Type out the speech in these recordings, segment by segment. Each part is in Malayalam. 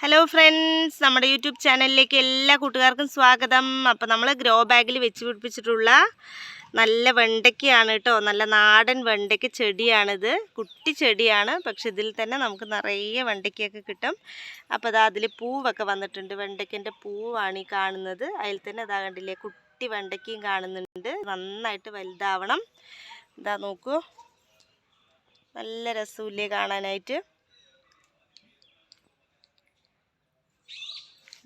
ഹലോ ഫ്രണ്ട്സ് നമ്മുടെ യൂട്യൂബ് ചാനലിലേക്ക് എല്ലാ കൂട്ടുകാർക്കും സ്വാഗതം. അപ്പോൾ നമ്മൾ ഗ്രോ ബാഗിൽ വെച്ച് പിടിപ്പിച്ചിട്ടുള്ള നല്ല വെണ്ടയ്ക്കയാണ് കേട്ടോ. നല്ല നാടൻ വെണ്ടയ്ക്ക ചെടിയാണിത്. കുട്ടി ചെടിയാണ്. പക്ഷെ ഇതിൽ തന്നെ നമുക്ക് നിറയെ വെണ്ടയ്ക്കൊക്കെ കിട്ടും. അപ്പോൾ അതാ അതിൽ പൂവൊക്കെ വന്നിട്ടുണ്ട്. വെണ്ടയ്ക്കന്റെ പൂവാണ് ഈ കാണുന്നത്. അതിൽ തന്നെ അതാ കണ്ടില്ലേ കുട്ടി വെണ്ടയ്ക്കയും കാണുന്നുണ്ട്. നന്നായിട്ട് വലുതാവണം. ഇതാ നോക്കൂ. നല്ല രസമില്ലേ കാണാനായിട്ട്.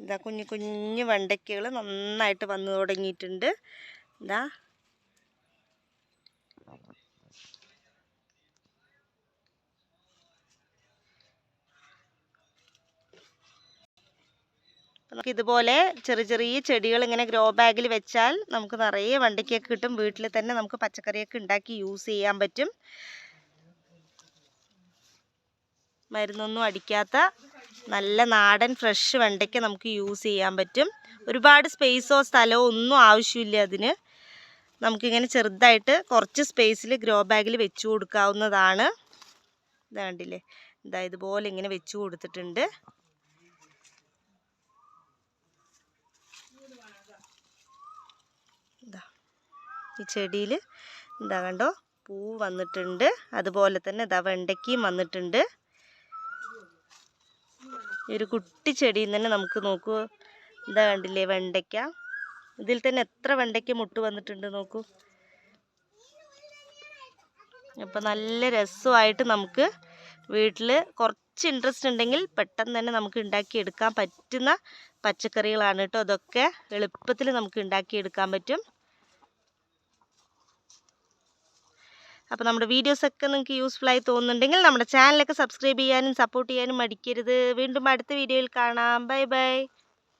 ഇതാ കുഞ്ഞു കുഞ്ഞു വെണ്ടയ്ക്കകൾ നന്നായിട്ട് വന്നു തുടങ്ങിയിട്ടുണ്ട്. ഇതാ. നമുക്ക് ഇതുപോലെ ചെറിയ ചെറിയ ചെടികൾ ഇങ്ങനെ ഗ്രോ ബാഗിൽ വെച്ചാൽ നമുക്ക് നിറയെ വണ്ടിക്കൊക്കെ കിട്ടും. വീട്ടിൽ തന്നെ നമുക്ക് പച്ചക്കറിയൊക്കെ ഉണ്ടാക്കി യൂസ് ചെയ്യാൻ പറ്റും. മരുന്നൊന്നും അടിക്കാത്ത നല്ല നാടൻ ഫ്രഷ് വെണ്ടയ്ക്ക നമുക്ക് യൂസ് ചെയ്യാൻ പറ്റും. ഒരുപാട് സ്പേസോ സ്ഥലമോ ഒന്നും ആവശ്യമില്ല അതിന്. നമുക്കിങ്ങനെ ചെറുതായിട്ട് കുറച്ച് സ്പേസിൽ ഗ്രോ ബാഗിൽ വെച്ച് കൊടുക്കാവുന്നതാണ്. ഇതാണ്ടില്ലേ ഇതാ ഇതുപോലെ ഇങ്ങനെ വെച്ച് കൊടുത്തിട്ടുണ്ട്. ഈ ചെടിയിൽ ഇതാ കണ്ടോ? പൂ വന്നിട്ടുണ്ട്. അതുപോലെ തന്നെ ഇതാ വെണ്ടയ്ക്കയും വന്നിട്ടുണ്ട്. ഈ ഒരു കുട്ടി ചെടിയിൽ തന്നെ നമുക്ക് നോക്കൂ. എന്താ കണ്ടില്ലേ വെണ്ടയ്ക്ക. ഇതിൽ തന്നെ എത്ര വെണ്ടയ്ക്ക മുട്ട് വന്നിട്ടുണ്ട് നോക്കൂ. അപ്പൊ നല്ല രസമായിട്ട് നമുക്ക് വീട്ടിൽ കുറച്ച് ഇൻട്രസ്റ്റ് ഉണ്ടെങ്കിൽ പെട്ടെന്ന് തന്നെ നമുക്ക് ഉണ്ടാക്കിയെടുക്കാൻ പറ്റുന്ന പച്ചക്കറികളാണ് കേട്ടോ. അതൊക്കെ എളുപ്പത്തിൽ നമുക്ക് ഉണ്ടാക്കിയെടുക്കാൻ പറ്റും. അപ്പോൾ നമ്മുടെ വീഡിയോസൊക്കെ നിങ്ങൾക്ക് യൂസ്ഫുൾ ആയി തോന്നുന്നുണ്ടെങ്കിൽ നമ്മുടെ ചാനലൊക്കെ സബ്സ്ക്രൈബ് ചെയ്യാനും സപ്പോർട്ട് ചെയ്യാനും മടിക്കരുത്. വീണ്ടും അടുത്ത വീഡിയോയിൽ കാണാം. Bye bye